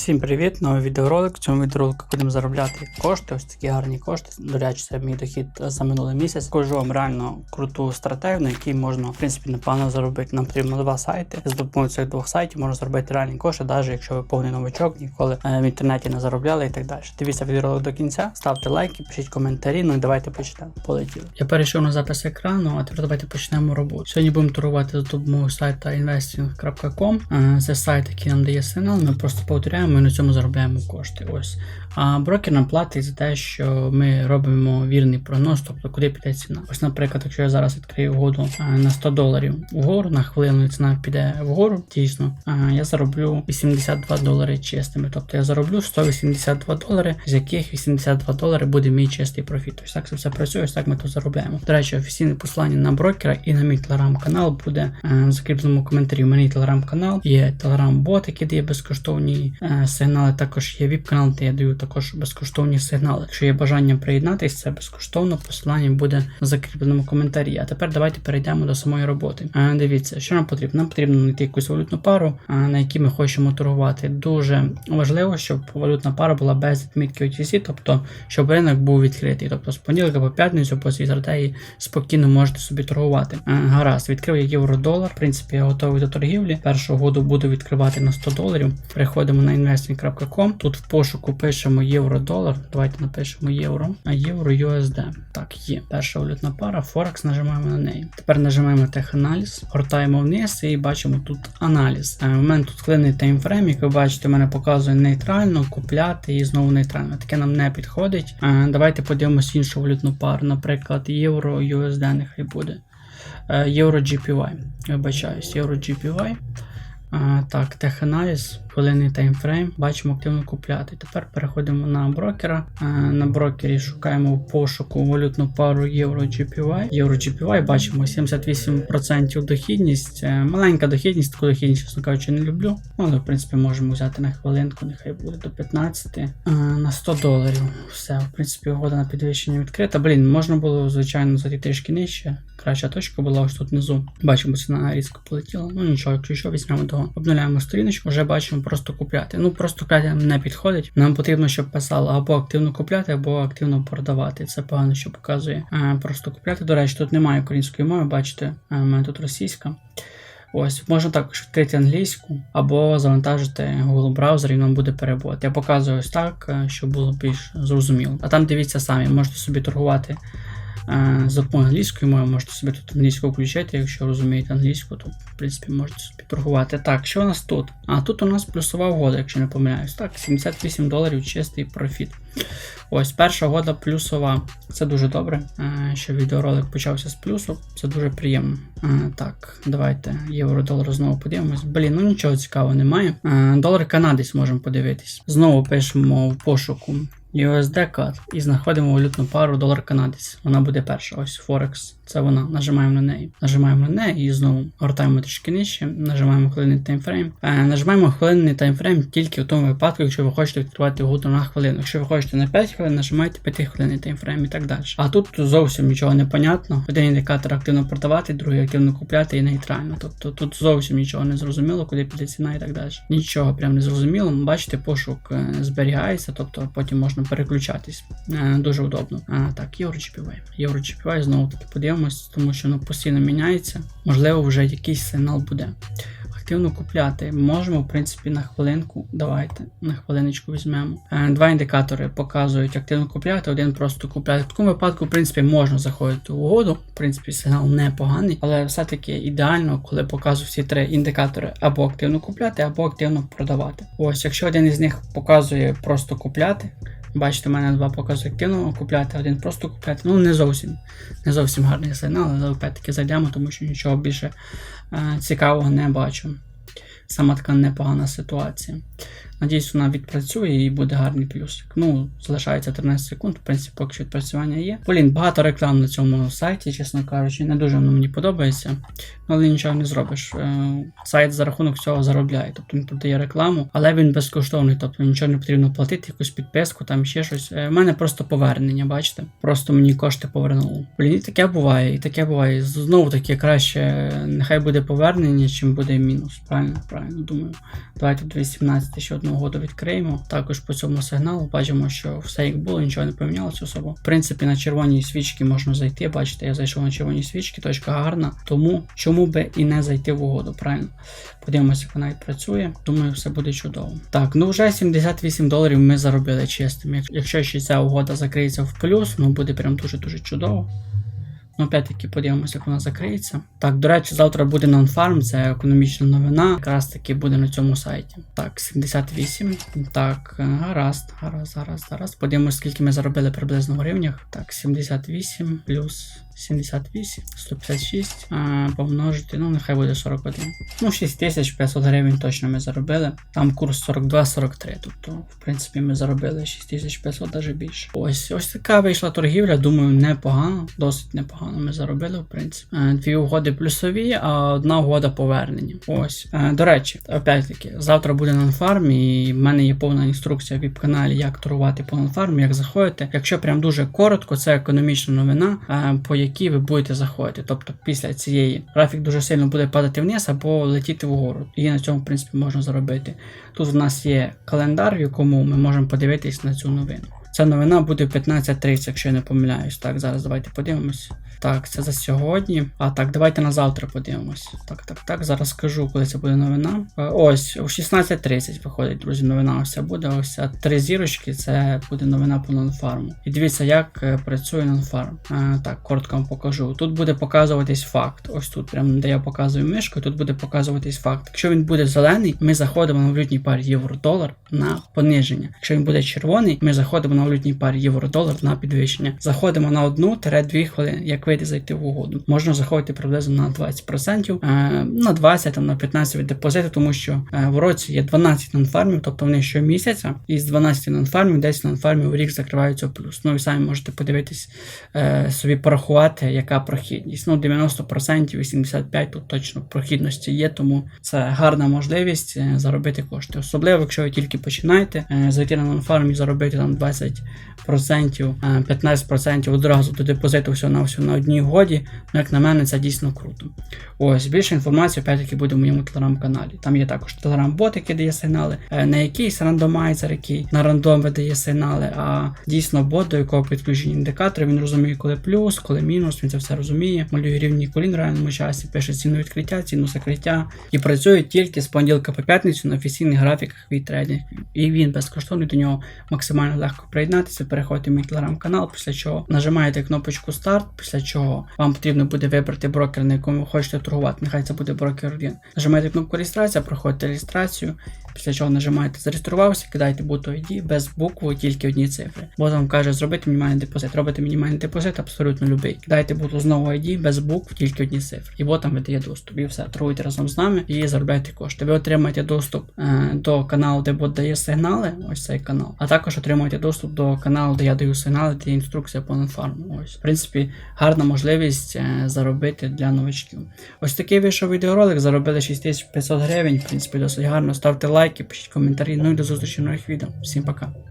Всім привіт! Новий відеоролик. В цьому відеоролику будемо заробляти кошти, ось такі гарні кошти. До речі, це мій дохід за минулий місяць. Кажу вам реально круту стратегію, на якій можна, в принципі, непогано заробити. Нам потрібно два сайти. З допомогою цих двох сайтів можна заробити реальні кошти, навіть якщо ви повний новичок, ніколи е, в інтернеті не заробляли і так далі. Дивіться відеоролик до кінця, ставте лайки, пишіть коментарі. Ну і давайте почнемо. Полетіли. Я перейшов на запис екрану, а тепер давайте почнемо роботу. Сьогодні будемо торгувати за допомогою сайту investing.com. Е, Це сайт, який нам дає сигнал. Ми просто повторяємо і на цьому заробляємо кошти. Ось. А брокер нам платить за те, що ми робимо вірний прогноз, тобто куди піде ціна. Ось, наприклад, якщо я зараз відкрию угоду е, на 100 доларів вгору, на хвилину ціна піде вгору, дійсно, е, я зароблю 82 долари чистими. Тобто я зароблю 182 долари, з яких 82 долари буде мій чистий профіт. Ось так це все працює, ось так ми тут заробляємо. До речі, офіційне посилання на брокера і на мій телеграм-канал буде е, в закріпленому коментарі. У мене телеграм-канал, є телеграм-бот, який дає безкоштовні сигнали. Також є віп-канал, де я даю також безкоштовні сигнали. Якщо є бажання приєднатися, це безкоштовно. Посилання буде в закріпленому коментарі. А тепер давайте перейдемо до самої роботи. Дивіться, що нам потрібно. Нам потрібно знайти якусь валютну пару, на якій ми хочемо торгувати. Дуже важливо, щоб валютна пара була без відмітки OTC, тобто щоб ринок був відкритий. Тобто з понеділка по п'ятницю по цій стратегії спокійно можете собі торгувати. Гаразд, відкрив євро-долар. В принципі, я готовий до торгівлі. Першу угоду буду відкривати на 100 доларів. Переходимо на investing.com. Тут в пошуку пишемо євро-долар. Давайте напишемо євро, а євро USD. Так, є. Перша валютна пара, Форекс, нажимаємо на неї. Тепер нажимаємо теханаліз, гортаємо вниз і бачимо тут аналіз. Е, У мене тут хвилинний таймфрейм, як ви бачите, мене показує нейтрально, купляти і знову нейтрально. Таке нам не підходить. Е, Давайте подивимось іншу валютну пару, наприклад, євро USD нехай буде. Е, Євро GPY. Вибачаюсь, Євро GPY. Так, теханаліз, хвилинний таймфрейм, бачимо активно купляти. Тепер переходимо на брокера. На брокері шукаємо пошуку валютну пару Євро GPY. Євро GPY бачимо 78% дохідність. Е, Маленька дохідність, таку дохідність, чесно кажучи, не люблю. Але в принципі можемо взяти на хвилинку, нехай буде до 15 а, на 100 доларів. Все, в принципі, угода на підвищення відкрита. Блін, можна було, звичайно, зайти трішки нижче. Краща точка була ось тут внизу. Бачимо, ціна різко полетіла. Ну нічого, якщо що, візьмемо того. Обновляємо сторіночку, вже бачимо просто купляти. Ну просто купляти нам не підходить. Нам потрібно, щоб писало або активно купляти, або активно продавати. Це погано, що показує. А, просто купляти. До речі, тут немає української мови, бачите, у мене тут російська. Ось, можна також відкрити англійську або завантажити Google браузер і вам буде перевод. Я показую ось так, е, щоб було більш зрозуміло. А там дивіться самі, можете собі торгувати е, за допомогою англійської мови, можете собі тут англійську включати, якщо розумієте англійську, то в принципі можете собі торгувати. Так, що у нас тут? А тут у нас плюсова угода, якщо не помиляюсь. Так, 78 доларів чистий профіт. Ось перша года плюсова. Це дуже добре, е, що відеоролик почався з плюсу. Це дуже приємно. Е, Так, давайте євро-долар знову подивимось. Блін, ну нічого цікавого немає. Е, Долар канадець можемо подивитись. Знову пишемо в пошуку USD CAD і знаходимо валютну пару долар канадець. Вона буде перша. Ось Forex. Це вона. Нажимаємо на неї. Нажимаємо на неї і знову гортаємо трішки нижче. Нажимаємо хвилинний таймфрейм. Е, нажимаємо хвилинний таймфрейм тільки в тому випадку, якщо ви хочете відкривати угоду на хвилину. Якщо ви хочете на 5 хвилин, нажимаєте 5 хвилинний таймфрейм і так далі. А тут зовсім нічого не понятно. Один індикатор активно продавати, другий активно купляти і нейтрально. Тобто тут зовсім нічого не зрозуміло, куди піде ціна і так далі. Нічого прям не зрозуміло. Бачите, пошук е, зберігається, тобто потім можна переключатись. Е, Дуже удобно. А, так, Євро GPY. Євро GPY знову таки подивимось, тому що воно постійно міняється. Можливо, вже якийсь сигнал буде. Активно купляти можемо, в принципі, на хвилинку. Давайте на хвилиночку візьмемо. Е, Два індикатори показують активно купляти, один просто купляти. В такому випадку, в принципі, можна заходити в угоду. В принципі, сигнал непоганий, але все-таки ідеально, коли показують всі три індикатори або активно купляти, або активно продавати. Ось, якщо один із них показує просто купляти. Бачите, у мене два покази активно купляти, один просто купляти. Ну, не зовсім не зовсім гарний сигнал, але опять-таки зайдемо, тому що нічого більше е, цікавого не бачу. Сама така непогана ситуація. Надіюсь, вона відпрацює і буде гарний плюсик. Ну, залишається 13 секунд, в принципі, поки що відпрацювання є. Блін, багато реклам на цьому сайті, чесно кажучи, не дуже воно мені подобається. Але нічого не зробиш. Е, Сайт за рахунок цього заробляє. Тобто він продає рекламу, але він безкоштовний, тобто нічого не потрібно платити, якусь підписку, там ще щось. У мене просто повернення, бачите? Просто мені кошти повернуло. Блін, і таке буває, і таке буває. Знову таки краще, нехай буде повернення, чим буде мінус. Правильно, правильно думаю. Давайте тут 18 11 ще одну угоду відкриємо. Також по цьому сигналу бачимо, що все як було, нічого не помінялося особо. В принципі, на червоній свічки можна зайти. Бачите, я зайшов на червоні свічки, точка гарна. Тому чому би і не зайти в угоду, правильно? Подивимося, як вона і працює. Думаю, все буде чудово. Так, ну вже 78 доларів ми заробили чистим. Якщо ще ця угода закриється в плюс, ну буде прям дуже-дуже чудово. Ну, опять-таки подивимося, як вона закриється. Так, до речі, завтра буде нонфарм, це економічна новина. Якраз таки буде на цьому сайті. Так, 78. Так, е, гаразд, гаразд, гаразд, гаразд. Подивимося, скільки ми заробили приблизно в гривнях. Так, 78 плюс 78, 156. А, помножити, ну нехай буде 41. Ну, 6500 гривень точно ми заробили. Там курс 42-43. Тобто, в принципі, ми заробили 6500, навіть більше. Ось ось така вийшла торгівля. Думаю, непогано, досить непогано ми заробили, в принципі. Е, Дві угоди плюсові, а одна угода повернення. Ось. Е, До речі, опять-таки, завтра буде нонфарм, і в мене є повна інструкція в віп-каналі, як торгувати по нонфарму, як заходити. Якщо прям дуже коротко, це економічна новина, е, по якій ви будете заходити. Тобто після цієї графік дуже сильно буде падати вниз або летіти вгору. І на цьому, в принципі, можна заробити. Тут у нас є календар, в якому ми можемо подивитись на цю новину. Ця новина буде в 15.30, якщо я не помиляюсь. Так, зараз давайте подивимось. Так, це за сьогодні. А так, давайте на завтра подивимось. Так, так, так. Зараз скажу, коли це буде новина. Е, Ось, о 16.30 виходить, друзі, новина ось буде. Ось три зірочки, це буде новина по нонфарму. І дивіться, як е, працює нонфарм. Е, Так, коротко вам покажу. Тут буде показуватись факт. Ось тут, прямо де я показую мишкою, тут буде показуватись факт. Якщо він буде зелений, ми заходимо на валютній парі євро-долар на пониження. Якщо він буде червоний, ми заходимо на валютній парі євро-долар на підвищення. Заходимо на 1-2 хвилини, як вийде зайти в угоду. Можна заходити приблизно на 20%, е, на 20, там, на 15 від депозиту, тому що е, в році є 12 нонфармів, тобто вони щомісяця, і з 12 нонфармів 10 нонфармів в рік закриваються в плюс. Ну і самі можете подивитись, е, собі порахувати, яка прохідність. Ну, 90%, 85% тут точно прохідності є, тому це гарна можливість заробити кошти. Особливо, якщо ви тільки починаєте, зайти на нонфарм і заробити там 20%, е, 15% одразу до депозиту всього на всього на одній годі. Ну, як на мене, це дійсно круто. Ось більше інформації опять-таки буде в моєму телеграм-каналі. Там є також телеграм-бот, який дає сигнали, е, не якийсь рандомайзер, який на рандом видає сигнали, а дійсно бот, до якого підключені індикатори. Він розуміє, коли плюс, коли мінус, він це все розуміє. Малює рівні колін в реальному часі, пише ціну відкриття, ціну закриття і працює тільки з понеділка по п'ятницю на офіційних графіках від трейдинг. І він безкоштовний до нього максимально легко приєднатися. Переходите в мій телеграм-канал, після чого нажимаєте кнопочку старт, після чого вам потрібно буде вибрати брокер, на якому ви хочете торгувати. Нехай це буде брокер 1. Нажимаєте кнопку реєстрація, проходите реєстрацію. Після чого нажимаєте зареєструвався, кидаєте буту ID без букви, тільки одні цифри. Бо вам каже зробити мінімальний депозит. Робите мінімальний депозит абсолютно любий. Кидаєте буту знову ID без букв, тільки одні цифри. І бот там видає доступ. І все, торгуйте разом з нами і заробляйте кошти. Ви отримаєте доступ е, до каналу, де бот дає сигнали, ось цей канал. А також отримуєте доступ до каналу, де я даю сигнали, є інструкція по нонфарму. Ось, в принципі, гарна можливість е, заробити для новачків. Ось такий вийшов відеоролик, заробили 6500 гривень. В принципі, досить гарно. Ставте лайки, пишіть коментарі. Ну і до зустрічі в нових відео. Всім пока.